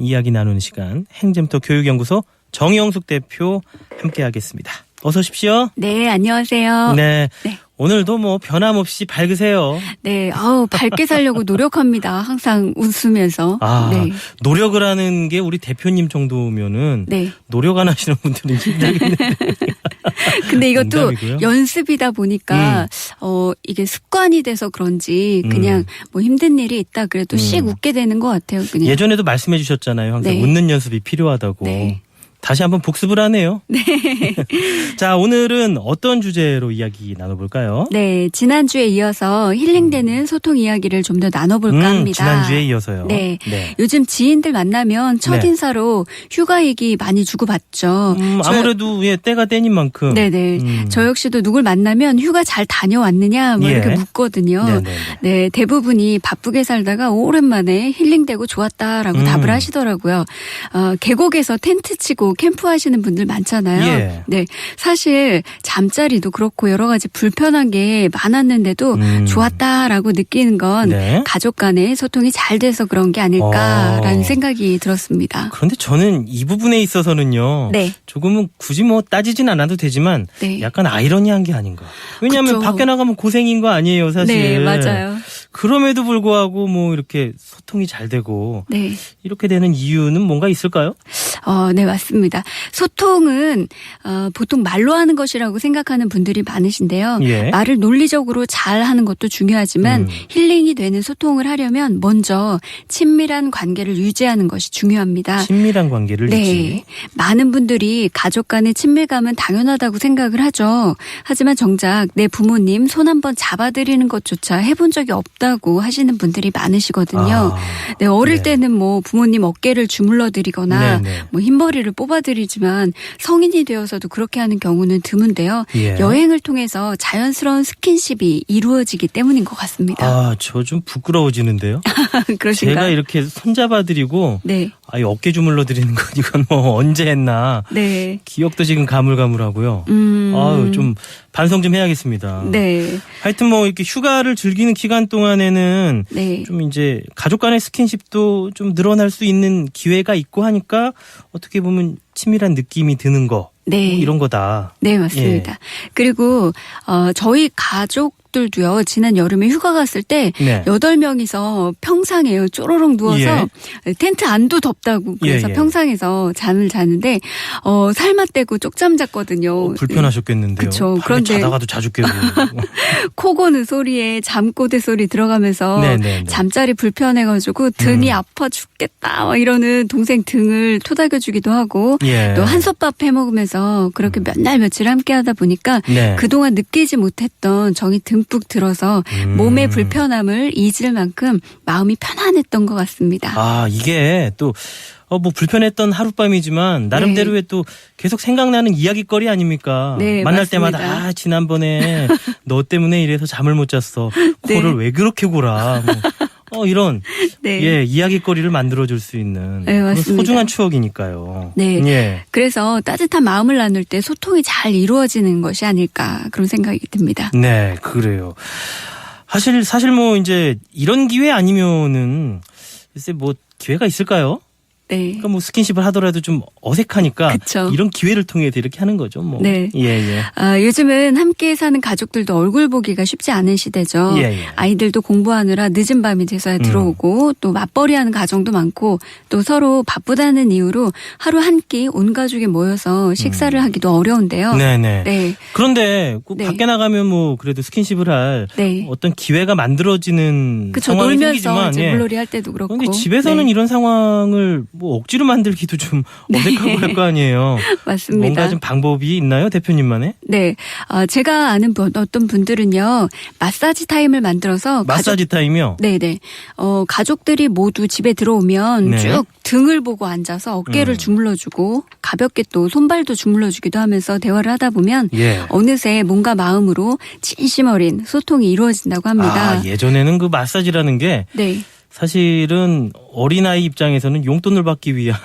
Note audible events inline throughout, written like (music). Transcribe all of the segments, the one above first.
이야기 나누는 시간 행잼터 교육연구소 정영숙 대표 함께하겠습니다. 어서 오십시오. 네, 안녕하세요. 네. 네. 오늘도 뭐 변함없이 밝으세요. 아우, 밝게 살려고 (laughs) 노력합니다. 항상 웃으면서. 아, 네. 노력을 하는 게 우리 대표님 정도면은 네. 노력 안 하시는 분들은 (laughs) 힘들겠는데. (laughs) 근데 이것도 농담이고요. 연습이다 보니까 어 이게 습관이 돼서 그런지 그냥 음. 뭐 힘든 일이 있다 그래도 씩 음. 웃게 되는 것 같아요. 그냥. 예전에도 말씀해 주셨잖아요. 항상 네. 웃는 연습이 필요하다고. 네. 다시 한번 복습을 하네요. (laughs) 네. (laughs) 자, 오늘은 어떤 주제로 이야기 나눠볼까요? 네, 지난주에 이어서 힐링되는 소통 이야기를 좀 더 나눠볼까 음, 합니다. 지난주에 이어서요. 네. 네. 요즘 지인들 만나면 첫인사로 휴가 얘기 많이 주고받죠. 음, 저- 아무래도 예, 때가 때인 만큼. 네네. 음. 저 역시도 누굴 만나면 휴가 잘 다녀왔느냐 뭐 예. 이렇게 묻거든요. 네네네. 네, 대부분이 바쁘게 살다가 오랜만에 힐링되고 좋았다라고 음. 답을 하시더라고요. 어, 계곡에서 텐트 치고 캠프 하시는 분들 많잖아요. 예. 네, 사실 잠자리도 그렇고 여러 가지 불편한 게 많았는데도 음. 좋았다라고 느끼는 건 네. 가족 간의 소통이 잘 돼서 그런 게 아닐까라는 어. 생각이 들었습니다. 그런데 저는 이 부분에 있어서는요. 네. 조금은 굳이 뭐 따지진 않아도 되지만 네. 약간 아이러니한 게 아닌가. 왜냐하면 그쵸. 밖에 나가면 고생인 거 아니에요, 사실. 네, 맞아요. 그럼에도 불구하고 뭐 이렇게 소통이 잘 되고 네. 이렇게 되는 이유는 뭔가 있을까요? 어, 네, 맞습니다. 소통은, 어, 보통 말로 하는 것이라고 생각하는 분들이 많으신데요. 예. 말을 논리적으로 잘 하는 것도 중요하지만 음. 힐링이 되는 소통을 하려면 먼저 친밀한 관계를 유지하는 것이 중요합니다. 친밀한 관계를 네. 유지. 많은 분들이 가족 간의 친밀감은 당연하다고 생각을 하죠. 하지만 정작 내 부모님 손 한번 잡아드리는 것조차 해본 적이 없다고 하시는 분들이 많으시거든요. 아, 네, 어릴 네. 때는 뭐 부모님 어깨를 주물러 드리거나 네네. 뭐 흰머리를 뽑아드리지만 성인이 되어서도 그렇게 하는 경우는 드문데요. 예. 여행을 통해서 자연스러운 스킨십이 이루어지기 때문인 것 같습니다. 아, 저 좀 부끄러워지는데요. (laughs) 그러신가요? 제가 이렇게 손잡아드리고 네, 아예 어깨 주물러 드리는 건 이건 뭐 언제 했나. 네. 기억도 지금 가물가물하고요. 음. 아유, 좀 반성 좀 해야겠습니다. 네, 하여튼 뭐 이렇게 휴가를 즐기는 기간 동안에는 네. 좀 이제 가족 간의 스킨십도 좀 늘어날 수 있는 기회가 있고 하니까 어떻게 보면 친밀한 느낌이 드는 거. 네. 뭐 이런 거다. 네, 맞습니다. 그리고 어 저희 가족 들도요. 지난 여름에 휴가 갔을 때 네. 여덟 명이서 평상에요. 쪼로록 누워서 텐트 안도 덥다고 그래서 예, 예. 평상에서 잠을 자는데 어 살맛대고 쪽잠 잤거든요. 어, 불편하셨겠는데요. 밤에 그런데- 자다가도 자주 깨고. (laughs) 코 고는 소리에 잠꼬대 소리 들어가면서 네, 네, 네. 잠자리 불편해가지고 등이 음. 아파 죽겠다 막 이러는 동생 등을 토닥여주기도 하고 예. 또 한솥밥 해 먹으면서 그렇게 몇 날 며칠 함께 하다 보니까 네. 그동안 느끼지 못했던 정이 듬뿍 들어서 음. 몸의 불편함을 잊을 만큼 마음이 편안했던 것 같습니다. 아, 이게 또, 어, 뭐, 불편했던 하룻밤이지만, 나름대로의 또 계속 생각나는 이야기거리 아닙니까? 네, 만날 맞습니다. 때마다, 아, 지난번에 (laughs) 너 때문에 이래서 잠을 못 잤어. 네. 코를 왜 그렇게 골아. 뭐, 어, 이런, (laughs) 네. 예, 이야기거리를 만들어줄 수 있는. 네. 소중한 추억이니까요. 네. 예. 그래서 따뜻한 마음을 나눌 때 소통이 잘 이루어지는 것이 아닐까 그런 생각이 듭니다. 네, 그래요. 사실, 사실 뭐, 이제, 이런 기회 아니면은, 글쎄 뭐, 기회가 있을까요? 네. 그러니까 뭐 스킨십을 하더라도 좀 어색하니까 그쵸. 이런 기회를 통해서 이렇게 하는 거죠. 뭐. 네. 예, 예. 아, 요즘은 함께 사는 가족들도 얼굴 보기가 쉽지 않은 시대죠. 예, 예. 아이들도 공부하느라 늦은 밤이 돼서야 들어오고 또 맞벌이하는 가정도 많고 또 서로 바쁘다는 이유로 하루 한 끼 온 가족이 모여서 식사를 하기도 어려운데요. 음. 네, 네. 네. 그런데 꼭 네. 밖에 나가면 뭐 그래도 스킨십을 할 네. 어떤 기회가 만들어지는 그쵸. 상황이 놀면서 생기지만 이제 예. 물놀이 할 때도 그렇고. 그런데 집에서는 네. 이런 상황을 뭐 억지로 만들기도 좀 (laughs) 어색하고 할거 아니에요. 맞습니다. 뭔가 좀 방법이 있나요, 대표님만의? 네. 아, 제가 아는 분, 어떤 분들은요, 마사지 타임을 만들어서. 마사지 타임이요. 네 네. 어, 가족들이 모두 집에 들어오면 네. 쭉 등을 보고 앉아서 어깨를 음. 주물러주고 가볍게 또 손발도 주물러주기도 하면서 대화를 하다 보면 예. 어느새 몸과 마음으로 진심 어린 소통이 이루어진다고 합니다. 아, 예전에는 그 마사지라는 게 네. 사실은 어린아이 입장에서는 용돈을 받기 위한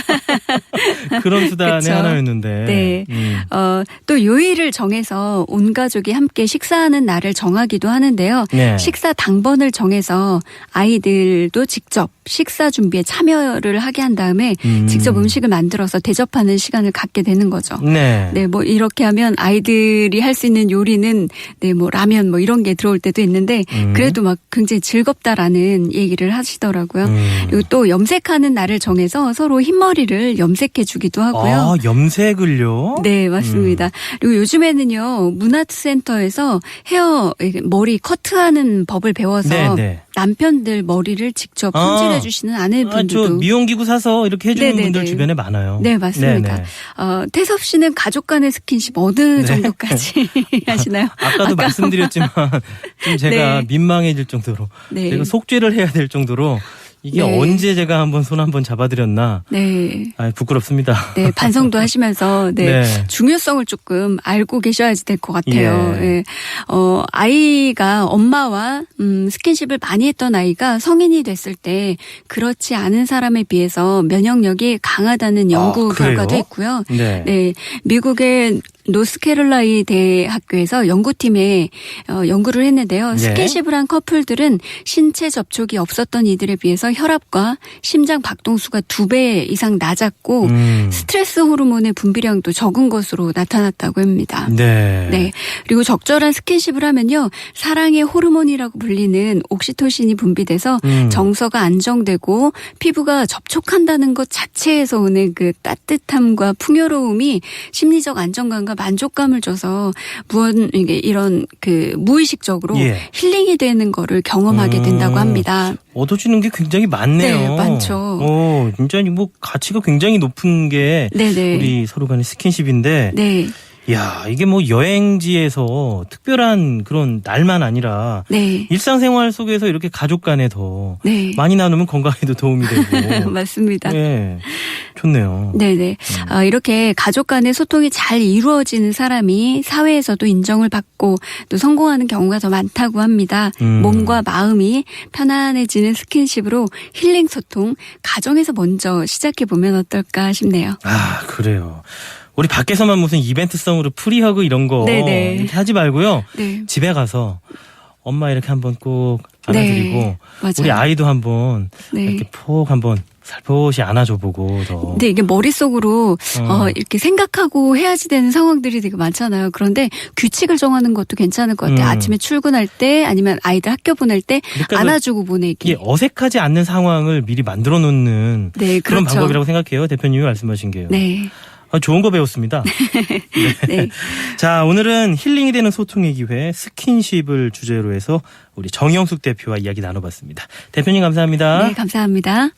(laughs) (laughs) 그런 수단의 그쵸. 하나였는데. 네. 음. 어, 또 요일을 정해서 온 가족이 함께 식사하는 날을 정하기도 하는데요. 네. 식사 당번을 정해서 아이들도 직접 식사 준비에 참여를 하게 한 다음에 음. 직접 음식을 만들어서 대접하는 시간을 갖게 되는 거죠. 네. 네, 뭐 이렇게 하면 아이들이 할 수 있는 요리는 네, 뭐 라면 뭐 이런 게 들어올 때도 있는데 음. 그래도 막 굉장히 즐겁다라는 얘기를 하시더라고요. 음. 그리고 또 염색하는 날을 정해서 서로 흰머리를 염색해 주기도 하고요. 아, 염색을요? 네, 맞습니다. 그리고 요즘에는요, 문화센터에서 헤어, 머리 커트하는 법을 배워서 네, 네. 남편들 머리를 직접 아. 손질해 주시는 아, 저 아내분들도. 미용기구 사서 이렇게 해주는 네네네. 분들 주변에 많아요. 네, 맞습니다. 네네. 어, 태섭 씨는 가족 간의 스킨십 어느 네. 정도까지 (laughs) 하시나요? 아 까도 말씀드렸지만 좀 제가 네. 민망해질 정도로 네. 제가 속죄를 해야 될 정도로 이게 네. 언제 제가 한번 손 한번 잡아드렸나 네. 아 부끄럽습니다. 네, 반성도 (laughs) 하시면서, 네, 네. 중요성을 조금 알고 계셔야지 될 것 같아요. 예. 예. 어, 아이가 엄마와, 음, 스킨십을 많이 했던 아이가 성인이 됐을 때 그렇지 않은 사람에 비해서 면역력이 강하다는 연구 아? 결과도 있고요. 네. 네, 미국의 노스캐롤라이 대학교에서 연구팀에 어, 연구를 했는데요. 네. 스킨십을 한 커플들은 신체 접촉이 없었던 이들에 비해서 혈압과 심장 박동수가 두 배 이상 낮았고 음. 스트레스 호르몬의 분비량도 적은 것으로 나타났다고 합니다. 네. 네. 그리고 적절한 스킨십을 하면요. 사랑의 호르몬이라고 불리는 옥시토신이 분비돼서 음. 정서가 안정되고 피부가 접촉한다는 것 자체에서 오는 그 따뜻함과 풍요로움이 심리적 안정감과 만족감을 줘서 무언 이게 이런 그 무의식적으로 예. 힐링이 되는 거를 경험하게 된다고 음. 합니다. 얻어지는 게 굉장히 많네요. 네, 많죠. 오, 진짜 뭐 가치가 굉장히 높은 게 네네. 우리 서로 간의 스킨십인데 네. 야, 이게 뭐 여행지에서 특별한 그런 날만 아니라 네. 일상생활 속에서 이렇게 가족 간에 더 네. 많이 나누면 건강에도 도움이 되고. (laughs) 맞습니다. 네. 좋네요. 네네. 음. 아, 이렇게 가족 간의 소통이 잘 이루어지는 사람이 사회에서도 인정을 받고 또 성공하는 경우가 더 많다고 합니다. 음. 몸과 마음이 편안해지는 스킨십으로 힐링 소통, 가정에서 먼저 시작해 보면 어떨까 싶네요. 아, 그래요. 우리 밖에서만 무슨 이벤트성으로 프리허그 이런 거 네네. 이렇게 하지 말고요. 네. 집에 가서 엄마 이렇게 한번 꼭 안아드리고 네. 우리 아이도 한번 네. 이렇게 폭 한번 살포시 안아줘보고 더. 근데 이게 머릿속으로 어. 어, 이렇게 생각하고 해야지 되는 상황들이 되게 많잖아요. 그런데 규칙을 정하는 것도 괜찮을 것 같아요. 음. 아침에 출근할 때 아니면 아이들 학교 보낼 때 그러니까 그 안아주고 보내기. 이게 어색하지 않는 상황을 미리 만들어 놓는 네, 그런 그렇죠. 방법이라고 생각해요. 대표님이 말씀하신 게요. 네. 아, 좋은 거 배웠습니다. (laughs) 네. (laughs) 자, 오늘은 힐링이 되는 소통의 기회 스킨십을 주제로 해서 우리 정영숙 대표와 이야기 나눠봤습니다. 대표님 감사합니다. 네, 감사합니다.